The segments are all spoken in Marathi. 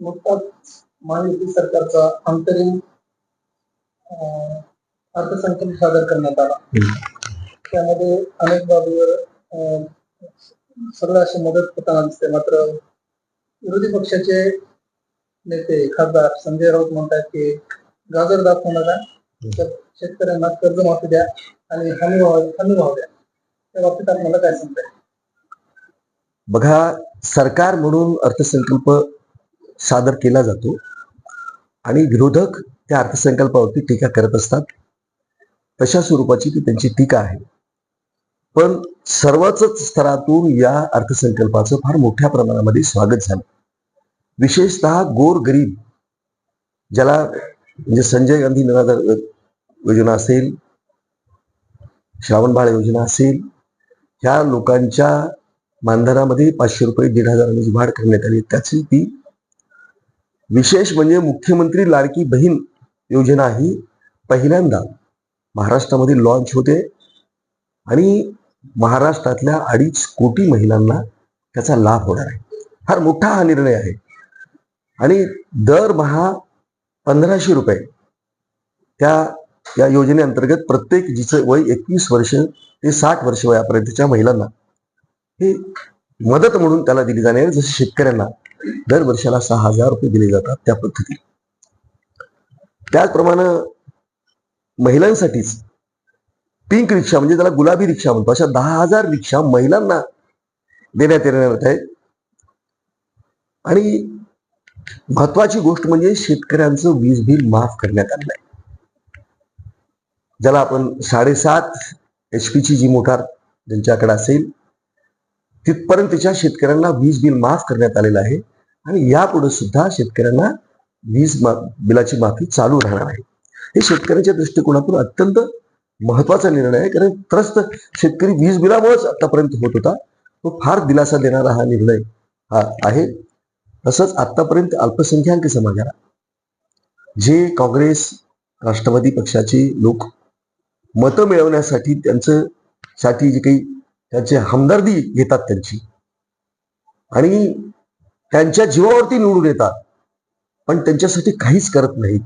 नुकताच महायुती सरकारचा अंतरिम अं, अर्थसंकल्प सादर करण्यात आला. त्यामध्ये अनेक बाबीवर अं, सगळं अशी मदत होताना दिसते. मात्र विरोधी पक्षाचे नेते खासदार संजय राऊत म्हणतात की गाजर दाखवू शेतकऱ्यांना कर्जमाफी द्या आणि हमी भाव हमी भाव द्या. त्या बाबतीत आपल्याला काय सांगताय बघा सरकार म्हणून अर्थसंकल्प सादर केला जातो. आणि विरोधक त्या अर्थसंकल्पावरती टीका करत असतात. तशा स्वरूपाची ती त्यांची टीका आहे. पण सर्वच स्तरातून या अर्थसंकल्पाचं फार मोठ्या प्रमाणामध्ये स्वागत झालं. विशेषतः गोर गरीब ज्याला म्हणजे संजय गांधी निराधार योजना असेल श्रावणबाळ योजना असेल ह्या लोकांच्या मानधनामध्ये पाचशे रुपये दीड हजारांची वाढ करण्यात आली. त्याची ती विशेष म्हणजे मुख्यमंत्री लाडकी बहीण योजना ही पहिल्यांदा महाराष्ट्रामध्ये लॉन्च होते. आणि महाराष्ट्रातल्या अडीच कोटी महिलांना त्याचा लाभ होणार आहे. फार मोठा हा निर्णय आहे. आणि दरमहा पंधराशे रुपये त्या या योजनेअंतर्गत प्रत्येक जिचं वय एकवीस वर्ष ते साठ वर्ष वयापर्यंतच्या महिलांना हे मदत म्हणून त्याला दिली जाणार आहे. जसे शेतकऱ्यांना दर वर्षाला सहा हजार रुपये दिले जातात त्या पद्धतीने त्याचप्रमाणे महिलांसाठीच पिंक रिक्षा म्हणजे त्याला गुलाबी रिक्षा म्हणतो. अशा दहा हजार रिक्षा महिलांना देण्यात येणार आहेत. आणि महत्वाची गोष्ट म्हणजे शेतकऱ्यांचं वीज बिल माफ करण्यात आलं आहे ज्याला आपण साडेसात एच पीची जी मोटार ज्यांच्याकडे असेल तिथपर्यंतच्या शेतकऱ्यांना वीज बिल माफ करण्यात आलेलं आहे आणि यापुढे सुद्धा शेतकऱ्यांना वीज मा- बिलाची माफी चालू राहणार आहे. हे शेतकऱ्यांच्या दृष्टिकोनातून अत्यंत महत्त्वाचा निर्णय आहे. कारण त्रस्त शेतकरी वीज बिलामुळेच आतापर्यंत होत होता. तो फार दिलासा देणारा हा निर्णय हा आहे. तसंच आतापर्यंत अल्पसंख्याक समाजाला जे काँग्रेस राष्ट्रवादी पक्षाचे लोक मतं मिळवण्यासाठी त्यांचं साठी जे काही त्यांची हमदर्दी घेतात त्यांची. आणि त्यांच्या जीवावरती निवडून येतात. पण त्यांच्यासाठी काहीच करत नाहीत.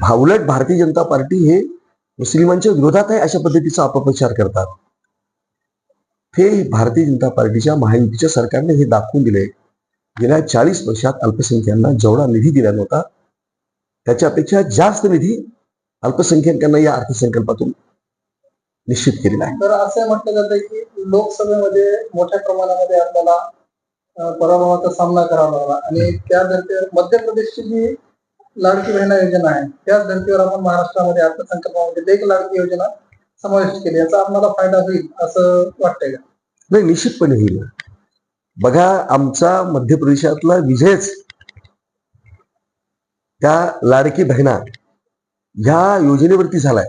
भावलट भारतीय जनता पार्टी हे मुस्लिमांच्या विरोधात आहे अशा पद्धतीचा अपप्रचार करतात. हे भारतीय जनता पार्टीच्या महायुतीच्या सरकारने हे दाखवून दिले. गेल्या चाळीस वर्षात अल्पसंख्यांना जेवढा निधी दिला नव्हता त्याच्यापेक्षा जास्त निधी अल्पसंख्याकांना या अर्थसंकल्पातून निश्चित केलेला आहे तर असं म्हटलं जातं की लोकसभेमध्ये मोठ्या प्रमाणामध्ये आपल्याला पराभवाचा सामना करावा लागला. आणि त्या धर्तीवर मध्य प्रदेशची जी लाडकी बहिणा योजना आहे त्याच धर्तीवर आपण महाराष्ट्रामध्ये अर्थसंकल्पामध्ये एक लाडकी योजना समाविष्ट केली. याचा आपल्याला फायदा होईल असं वाटतंय का? नाही निश्चितपणे होईल. बघा आमचा मध्य प्रदेशातला विजयच त्या लाडकी बहिणा ह्या योजनेवरती झालाय.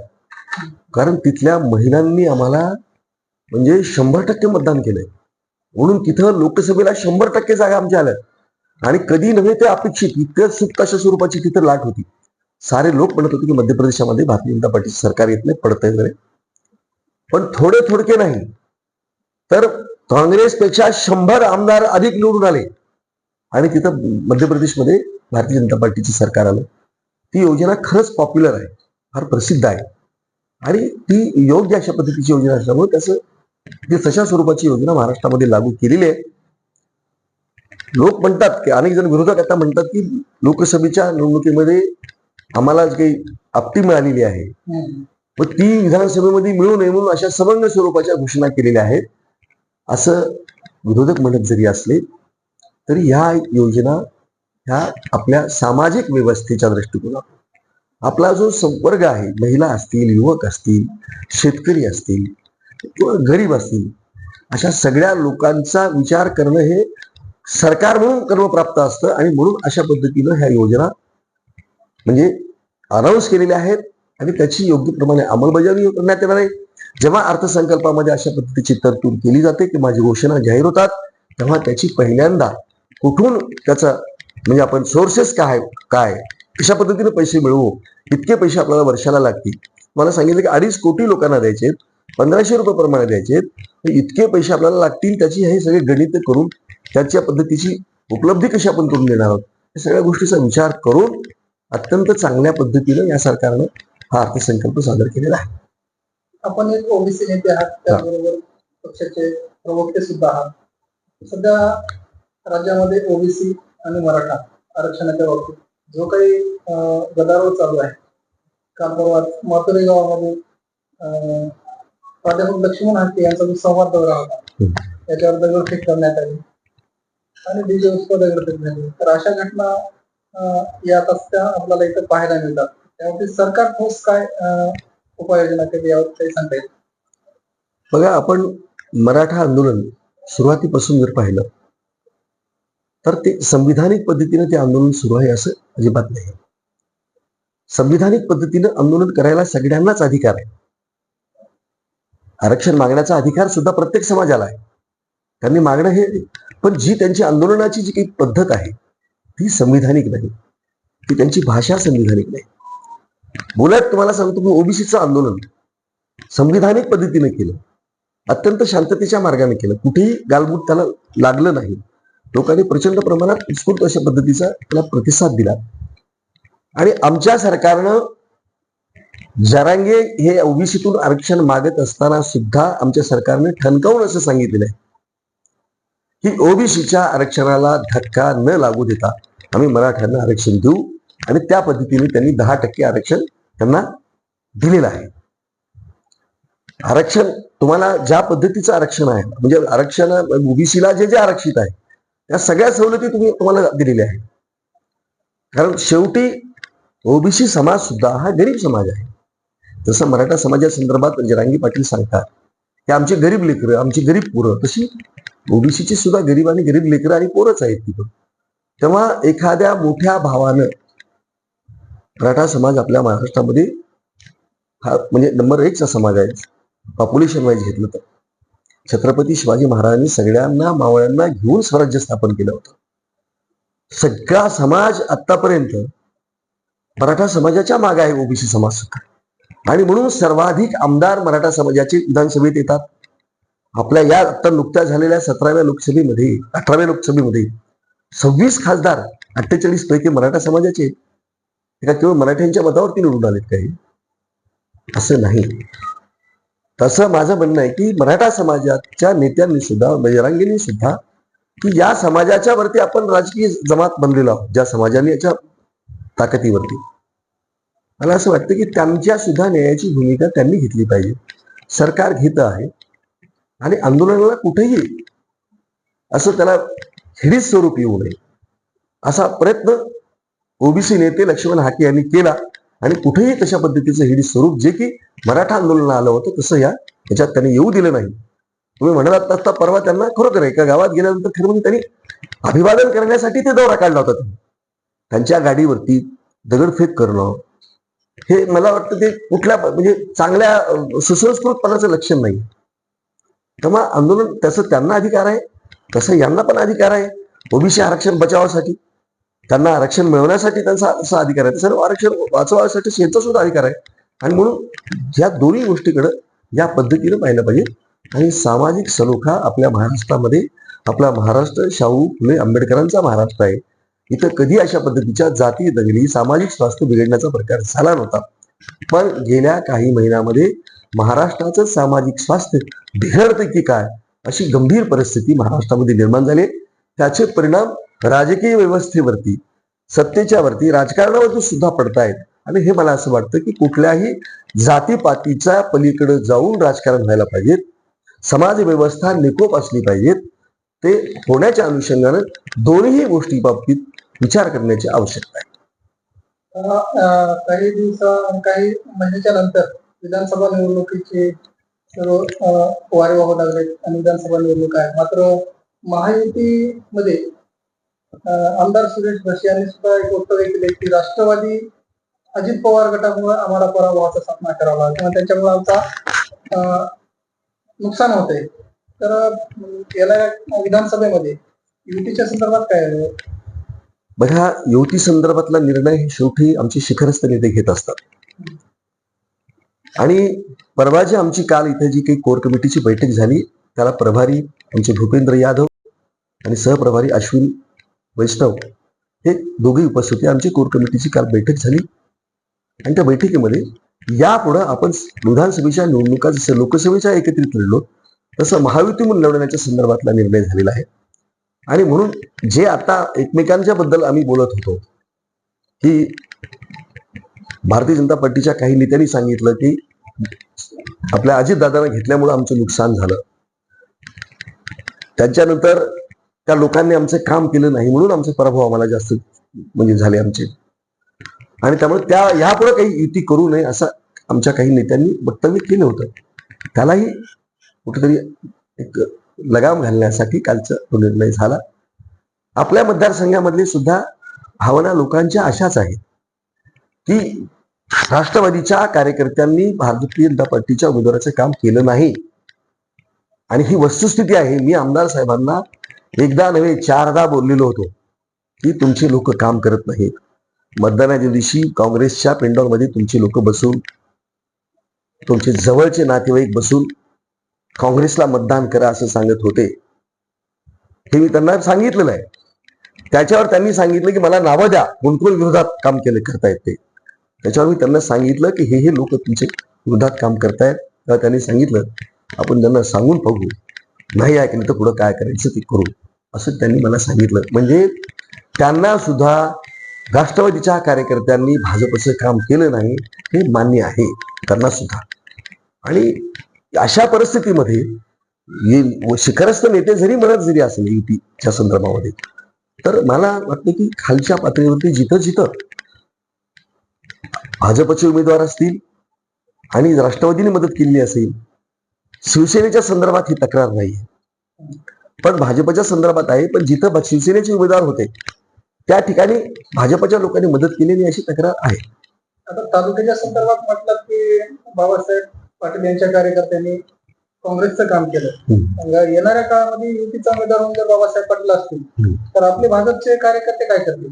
कारण तिथल्या महिलांनी आम्हाला म्हणजे शंभर टक्के मतदान केलंय. म्हणून तिथं लोकसभेला शंभर टक्के जागा आमच्या आल्या आणि कधी नव्हे ते अपेक्षित इतकं सुप्त अशा स्वरूपाची तिथं लाट होती. सारे लोक म्हणत होते की मध्य प्रदेशामध्ये भारतीय जनता पार्टीचं सरकार येत नाही पडत वगैरे. पण थोडे थोडके नाही. तर काँग्रेसपेक्षा शंभर आमदार अधिक निवडून आले. आणि तिथं मध्य प्रदेशमध्ये भारतीय जनता पार्टीचं सरकार आलं. ती योजना खरंच पॉप्युलर आहे. फार प्रसिद्ध आहे. आणि ती योग्य अशा पद्धतीची योजना असल्यामुळे त्याचं ती तशा स्वरूपाची योजना महाराष्ट्रामध्ये लागू केलेली आहे. लोक म्हणतात की अनेक जण विरोधक आता म्हणतात की लोकसभेच्या निवडणुकीमध्ये आम्हाला काही आपटी मिळालेली आहे. व ती विधानसभेमध्ये मिळू नये म्हणून अशा सबंग स्वरूपाच्या घोषणा केलेल्या आहेत. असं विरोधक म्हणत जरी असले तरी ह्या योजना ह्या आपल्या सामाजिक व्यवस्थेच्या दृष्टिकोनात आपला जो संवर्ग आहे महिला असतील युवक असतील शेतकरी असतील किंवा गरीब असतील अशा सगळ्या लोकांचा विचार करणं हे सरकार म्हणून कर्मप्राप्त असतं आणि म्हणून अशा पद्धतीनं ह्या योजना म्हणजे अनाऊन्स केलेल्या आहेत आणि त्याची योग्य प्रमाणे अंमलबजावणी करण्यात येणार आहे. जेव्हा अर्थसंकल्पामध्ये अशा पद्धतीची तरतूद केली जाते की माझी घोषणा जाहीर होतात तेव्हा त्याची पहिल्यांदा कुठून त्याचा म्हणजे आपण सोर्सेस काय काय कशा पद्धतीने पैसे मिळवू? इतके पैसे आपल्याला वर्षाला लागतील. मला सांगितलं की अडीच कोटी लोकांना द्यायचे पंधराशे रुपये प्रमाणे द्यायचे इतके पैसे आपल्याला लागतील त्याची हे सगळे गणित करून त्याच्या पद्धतीची उपलब्धी कशी आपण करून देणार आहोत? या सगळ्या गोष्टीचा विचार करून अत्यंत चांगल्या पद्धतीनं या सरकारनं हा अर्थसंकल्प सादर केलेला आहे. आपण एक ओबीसी नेते आहात त्याचबरोबर पक्षाचे प्रवक्ते सुद्धा आहात. सध्या राज्यामध्ये ओबीसी आणि मराठा आरक्षणाच्या बाबतीत जो काही गदारोळ चालू आहे काल परवा माथुरे गावामध्ये अं, प्राध्यापक लक्ष्मण हाके यांचा जो संवाद दौरा होता. त्याच्यावर दगडफेक करण्यात आली. आणि डीजे उत्सव दगडफेक झाली. तर अशा घटना या त्या आपल्याला इथं पाहायला मिळतात. त्यावरती सरकार ठोस काय उपाययोजना केली यावर काही सांगता येईल बघा आपण मराठा आंदोलन सुरुवातीपासून जर पाहिलं तर ते संविधानिक पद्धतीनं ते आंदोलन सुरू आहे असं अजिबात नाही. संविधानिक पद्धतीनं आंदोलन करायला सगळ्यांनाच अधिकार आहे. आरक्षण मागण्याचा अधिकार सुद्धा प्रत्येक समाजाला आहे. त्यांनी मागणं हे पण जी त्यांची आंदोलनाची जी काही पद्धत आहे ती संविधानिक नाही. ती त्यांची भाषा संविधानिक नाही. बोलत तुम्हाला सांगतो मी ओबीसीचं आंदोलन संविधानिक पद्धतीने केलं. अत्यंत शांततेच्या मार्गाने केलं. कुठेही गालबूट त्याला लागलं नाही. लोकांनी प्रचंड प्रमाणात उत्स्फूर्त अशा पद्धतीचा त्याला प्रतिसाद दिला. आणि आमच्या सरकारनं जरांगे हे ओबीसीतून आरक्षण मागत असताना सुद्धा आमच्या सरकारने ठणकावून असं सांगितलेलं आहे. की ओबीसीच्या आरक्षणाला धक्का न लागू देता आम्ही मराठ्यांना आरक्षण देऊ आणि त्या पद्धतीने त्यांनी दहा टक्के आरक्षण त्यांना दिलेलं आहे. आरक्षण तुम्हाला ज्या पद्धतीचं आरक्षण आहे म्हणजे आरक्षण ओबीसीला जे जे आरक्षित आहे त्या सगळ्या सवलती तुम्ही तुम्हाला दिलेल्या आहेत. कारण शेवटी ओबीसी समाज सुद्धा हा गरीब समाज आहे. जसं मराठा समाजासंदर्भात जरांगी पाटील सांगतात की आमचे गरीब लेकरं आमची गरीब पोरं तशी ओबीसीची सुद्धा गरीब आणि गरीब लेकरं आणि पोरच आहेत तिथं. तेव्हा एखाद्या मोठ्या भावानं मराठा समाज आपल्या महाराष्ट्रामध्ये हा म्हणजे नंबर एकचा समाज आहे. पॉप्युलेशन वाईज घेतलं तर. छत्रपती शिवाजी महाराजांनी सगळ्यांना मावळ्यांना घेऊन स्वराज्य स्थापन केलं होतं. सगळा समाज आतापर्यंत मराठा समाजाच्या मागे आहे ओबीसी समाज सुद्धा. आणि म्हणून सर्वाधिक आमदार मराठा समाजाचे विधानसभेत येतात. आपल्या या आता नुकत्या झालेल्या सतराव्या लोकसभेमध्ये अठराव्या लोकसभेमध्ये सव्वीस खासदार अठ्ठेचाळीस पैकी मराठा समाजाचे एका केवळ मराठ्यांच्या मतावरती निवडून आलेत काही. असं नाही. तसं माझं म्हणणं आहे की मराठा समाजाच्या नेत्यांनी सुद्धा बजरांगींनी सुद्धा की या समाजाच्या वरती आपण राजकीय जमात बनलेलो आहोत. ज्या समाजाने याच्या ताकदीवरती. मला असं वाटतं की त्यांच्या सुद्धा न्यायाची भूमिका त्यांनी घेतली पाहिजे. सरकार घेत आहे. आणि आंदोलनाला कुठेही असं त्याला हिडीच स्वरूप येऊ नये. असा प्रयत्न ओबीसी नेते लक्ष्मण हाके यांनी केला. आणि कुठेही तशा पद्धतीचं हिडीच स्वरूप जे की मराठा आंदोलन आलं होतं तसं या याच्यात त्यांनी येऊ दिलं नाही. तुम्ही म्हणालात आता परवा त्यांना खरोखर आहे एका गावात गेल्यानंतर खरं त्यांनी अभिवादन करण्यासाठी ते दौरा काढला होता. त्यांनी त्यांच्या गाडीवरती दगडफेक करणं हे मला वाटतं ते कुठल्या म्हणजे चांगल्या सुसंस्कृतपणाचं लक्षण नाही. त्यामुळे आंदोलन तसं त्यांना अधिकार आहे तसं यांना पण अधिकार आहे. ओबीसी आरक्षण बचावासाठी त्यांना आरक्षण मिळवण्यासाठी त्यांचा असा अधिकार आहे. सर्व आरक्षण वाचवण्यासाठी यांचा सुद्धा अधिकार आहे. आणि म्हणून या दोन्ही गोष्टीकडे या पद्धतीनं पाहिलं पाहिजे. आणि सामाजिक सलोखा आपल्या महाराष्ट्रामध्ये आपला महाराष्ट्र शाहू फुले आंबेडकरांचा महाराष्ट्र आहे. इथं कधी अशा पद्धतीच्या जाती दंगली सामाजिक स्वास्थ्य बिघडण्याचा प्रकार झाला नव्हता. पण गेल्या काही महिन्यामध्ये महाराष्ट्राचं सामाजिक स्वास्थ्य बिघडतं की काय अशी गंभीर परिस्थिती महाराष्ट्रामध्ये निर्माण झाली. त्याचे परिणाम राजकीय व्यवस्थेवरती सत्तेच्या वरती राजकारणावरती सुद्धा पडतायत. आणि हे मला असं वाटतं की कुठल्याही जातीपातीच्या पलीकडे जाऊन राजकारण व्हायला पाहिजेत. समाज व्यवस्था निकोप असली पाहिजेत. ते होण्याच्या अनुषंगानं दोन्ही गोष्टी बाबतीत विचार करण्याची आवश्यकता आहे. काही दिवसा काही महिन्याच्या नंतर विधानसभा निवडणुकीचे सर्व वारे वाहू लागले आणि विधानसभा निवडणूक आहे. मात्र महायुतीमध्ये मध्ये आमदार सुरेश भसे यांनी सुद्धा एक वक्तव्य केले की राष्ट्रवादी अजित पवार गटामुळे आम्हाला पराभवाचा सामना करावा लागला किंवा त्याच्यामुळे आमचा अं, नुकसान आहे तर याला विधानसभेमध्ये युतीच्या संदर्भात काय आहे? बघा युती संदर्भातला निर्णय हे शेवटी आमचे शिखरस्थ नेते घेत असतात. आणि परवा जी आमची काल इथे जी काही कोर कमिटीची बैठक झाली त्याला प्रभारी आमचे भूपेंद्र यादव आणि सहप्रभारी अश्विन वैष्णव हे दोघे उपस्थित होते. आमची कोर कमिटीची काल बैठक झाली. आणि त्या बैठकीमध्ये यापुढे आपण विधानसभेच्या निवडणुका जसं लोकसभेच्या एकत्रित लढलो तसं महायुती म्हणून लढवण्याच्या संदर्भातला निर्णय झालेला आहे. आणि म्हणून जे आता एकमेकांच्या बद्दल आम्ही बोलत होतो की भारतीय जनता पार्टीच्या काही नेत्यांनी सांगितलं की आपल्या अजितदादांना घेतल्यामुळे आमचं नुकसान झालं. त्यांच्यानंतर त्या लोकांनी आमचं काम केलं नाही म्हणून आमचे पराभव आम्हाला जास्त म्हणजे झाले आमचे. आणि त्यामुळे त्या यापुढे काही युती करू नये असं आमच्या काही नेत्यांनी वक्तव्य केलं होतं. त्यालाही कुठेतरी एक लगाम घालण्यासाठी कालचा तो निर्णय झाला. आपल्या मतदारसंघामधली सुद्धा भावना लोकांच्या अशाच आहेत. की राष्ट्रवादीच्या कार्यकर्त्यांनी भारतीय जनता पार्टीच्या उमेदवाराचं काम केलं नाही. आणि ही वस्तुस्थिती आहे. मी आमदार साहेबांना एकदा नव्हे चारदा बोललेलो होतो की तुमची लोक काम करत नाहीत. मतदानाच्या दिवशी काँग्रेसच्या पेंडॉलमध्ये तुमची लोक बसून तुमचे जवळचे नातेवाईक बसून काँग्रेसला मतदान करा असं सांगत होते. हे मी त्यांना सांगितलेलं आहे. त्याच्यावर त्यांनी सांगितलं की मला नावं द्या. कोणकोण विरोधात काम केले करतायत ते. त्याच्यावर मी त्यांना सांगितलं की हे हे लोक तुमचे विरोधात काम करतायत. तेव्हा त्यांनी सांगितलं आपण त्यांना सांगून बघू. नाही ऐकलं तर पुढं काय करायचं ते करू. असं त्यांनी मला सांगितलं. म्हणजे त्यांना सुद्धा राष्ट्रवादीच्या कार्यकर्त्यांनी भाजपचं काम केलं नाही हे मान्य आहे. त्यांना सुद्धा. आणि अशा परिस्थितीमध्ये शिखरस्थ नेते जरी म्हणत जरी असेल युतीच्या संदर्भामध्ये तर मला वाटतं की खालच्या पातळीवरती जिथं जिथं भाजपचे उमेदवार असतील आणि राष्ट्रवादीने मदत केली असेल शिवसेनेच्या संदर्भात ही तक्रार नाही पण भाजपच्या संदर्भात आहे पण जिथं शिवसेनेचे उमेदवार होते त्या ठिकाणी भाजपच्या लोकांनी मदत केलेली अशी तक्रार आहे. आता तालुक्याच्या संदर्भात म्हटलं की बाबासाहेब पाटील यांच्या कार्यकर्त्यांनी काँग्रेसचं काम केलं. येणाऱ्या काळामध्ये युतीचा उमेदवार म्हणून जर बाबासाहेब पाटील असतील. तर आपले भाजपचे कार्यकर्ते काय करतील?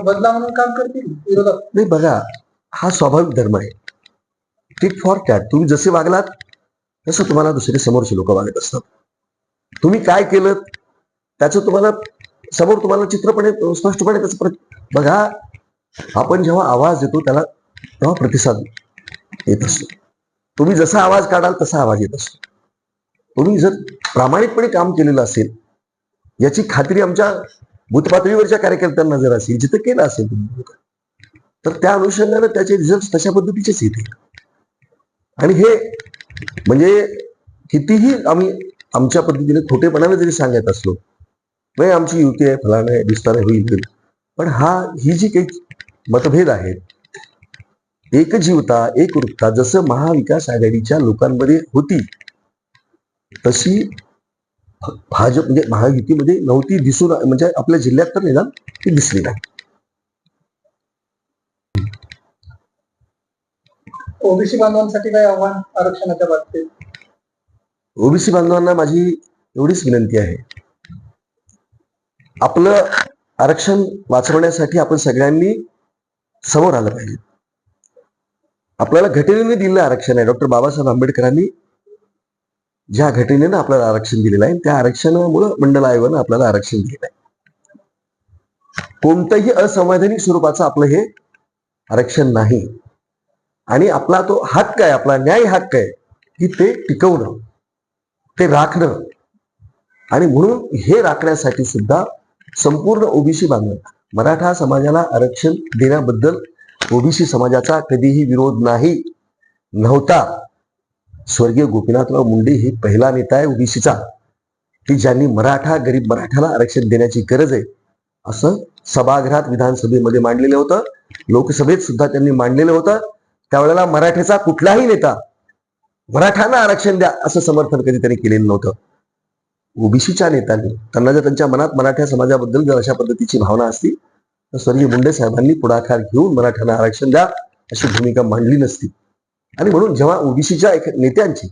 बदला म्हणून काम करतील विरोधात नाही बघा हा स्वाभाविक धर्म आहे. टिक फॉर कॅट तुम्ही जसे वागलात तसं तुम्हाला दुसरे समोरचे लोक वागत असतात. तुम्ही काय केलं त्याचं तुम्हाला समोर तुम्हाला चित्रपणे स्पष्टपणे त्याचं बघा आपण जेव्हा आवाज देतो त्याला तेव्हा प्रतिसाद येत असतो. तुम्ही जसा आवाज काढाल तसा आवाज येत असतो तुम्ही जर प्रामाणिकपणे काम केलेलं असेल याची खात्री आमच्या भूतपातळीवरच्या कार्यकर्त्यांना जर असेल जिथं केलं असेल तुम्ही तर त्या अनुषंगाने त्याचे रिझल्ट तशा पद्धतीचेच येतील. आणि हे म्हणजे कितीही आम्ही आमच्या पद्धतीने खोटेपणाने जरी सांगत असलो नाही आमची युती आहे फलाने दिसताना होईल. पण हा ही जी काही मतभेद आहेत एक जीवता एक वृत्ता जसं महाविकास आघाडीच्या लोकांमध्ये होती तशी भाजप म्हणजे महायुतीमध्ये नव्हती दिसून म्हणजे आपल्या जिल्ह्यात तर निदान ती दिसली नाही. ओबीसी बांधवांसाठी काय आव्हान आरक्षणाच्या बाबतीत? ओबीसी बांधवांना माझी एवढीच विनंती आहे. आपलं आरक्षण वाचवण्यासाठी आपण सगळ्यांनी समोर आलं पाहिजे. आपल्याला घटनेने दिलेलं आरक्षण आहे. डॉक्टर बाबासाहेब आंबेडकरांनी ज्या घटनेनं आपल्याला आरक्षण दिलेलं आहे त्या आरक्षणामुळं मंडल आयोगानं आपल्याला आरक्षण दिलेलं आहे. कोणतंही असंवैधानिक स्वरूपाचं आपलं हे आरक्षण नाही. आणि आपला तो हक्क आहे आपला न्याय हक्क आहे की ते टिकवणं ते राखणं. आणि म्हणून हे राखण्यासाठी सुद्धा संपूर्ण ओबीसी बांधव मराठा समाजाला आरक्षण देण्याबद्दल ओबीसी समाजाचा कधीही विरोध नाही नव्हता. स्वर्गीय गोपीनाथराव मुंडे हे पहिला नेता आहे ओबीसीचा. की ज्यांनी मराठा गरीब मराठाला आरक्षण देण्याची गरज आहे असं सभागृहात विधानसभेमध्ये मांडलेलं होतं. लोकसभेत सुद्धा त्यांनी मांडलेलं होतं. त्यावेळेला मराठ्याचा कुठलाही नेता मराठ्यांना आरक्षण द्या असं समर्थन कधी त्यांनी केलेलं नव्हतं. ओबीसीच्या नेत्यांनी त्यांना जर त्यांच्या मनात मराठा समाजाबद्दल जर अशा पद्धतीची भावना असती स्वर्गीय मुंडे साहेबांनी पुढाकार घेऊन मराठ्यांना आरक्षण द्या अशी भूमिका मांडली नसती. आणि म्हणून जेव्हा ओबीसीच्या एक नेत्यांची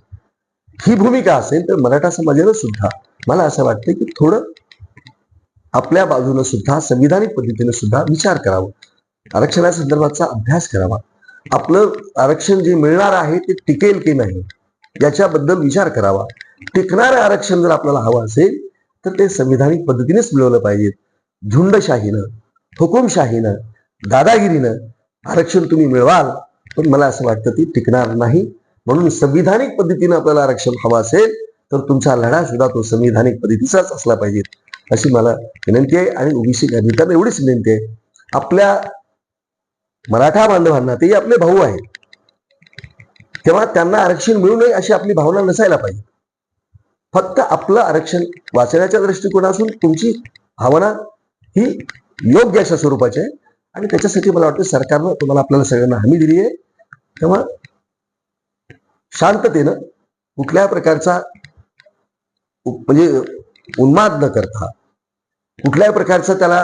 ही भूमिका असेल तर मराठा समाजानं सुद्धा मला असं वाटतं की थोडं आपल्या बाजूनं सुद्धा संविधानिक पद्धतीने सुद्धा विचार करावा. आरक्षणासंदर्भातचा अभ्यास करावा. आपलं आरक्षण जे मिळणार आहे ते टिकेल की नाही याच्याबद्दल विचार करावा. टिकणारं आरक्षण जर आपल्याला हवं असेल तर ते संविधानिक पद्धतीनेच मिळवलं पाहिजे. झुंडशाहीनं. हुकुमशाहीनं दादागिरीनं आरक्षण तुम्ही मिळवाल पण मला असं वाटतं ती टिकणार नाही. म्हणून संविधानिक पद्धतीनं आपल्याला आरक्षण हवं असेल तर तुमचा लढा सुद्धा तो संविधानिक पद्धतीचाच असला पाहिजे अशी मला विनंती आहे. आणि ओबीसी मित्रांना एवढीच विनंती आहे आपल्या मराठा बांधवांना तेही आपले भाऊ आहेत तेव्हा त्यांना आरक्षण मिळू नये अशी आपली भावना नसायला पाहिजे. फक्त आपलं आरक्षण वाचण्याच्या दृष्टिकोनातून तुमची भावना ही योग्य अशा स्वरूपाची आहे. आणि त्याच्यासाठी मला वाटतं सरकारनं तुम्हाला आपल्याला सगळ्यांना हमी दिली आहे. तेव्हा शांततेनं कुठल्या प्रकारचा म्हणजे उन्माद न करता कुठल्याही प्रकारचं त्याला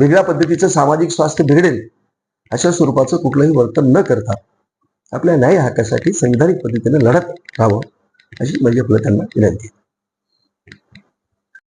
वेगळ्या पद्धतीचं सामाजिक स्वास्थ्य बिघडेल अशा स्वरूपाचं कुठलंही वर्तन न करता आपल्या न्याय हक्कासाठी संविधानिक पद्धतीने लढत राहावं अशी म्हणजे आपलं त्यांना विनंती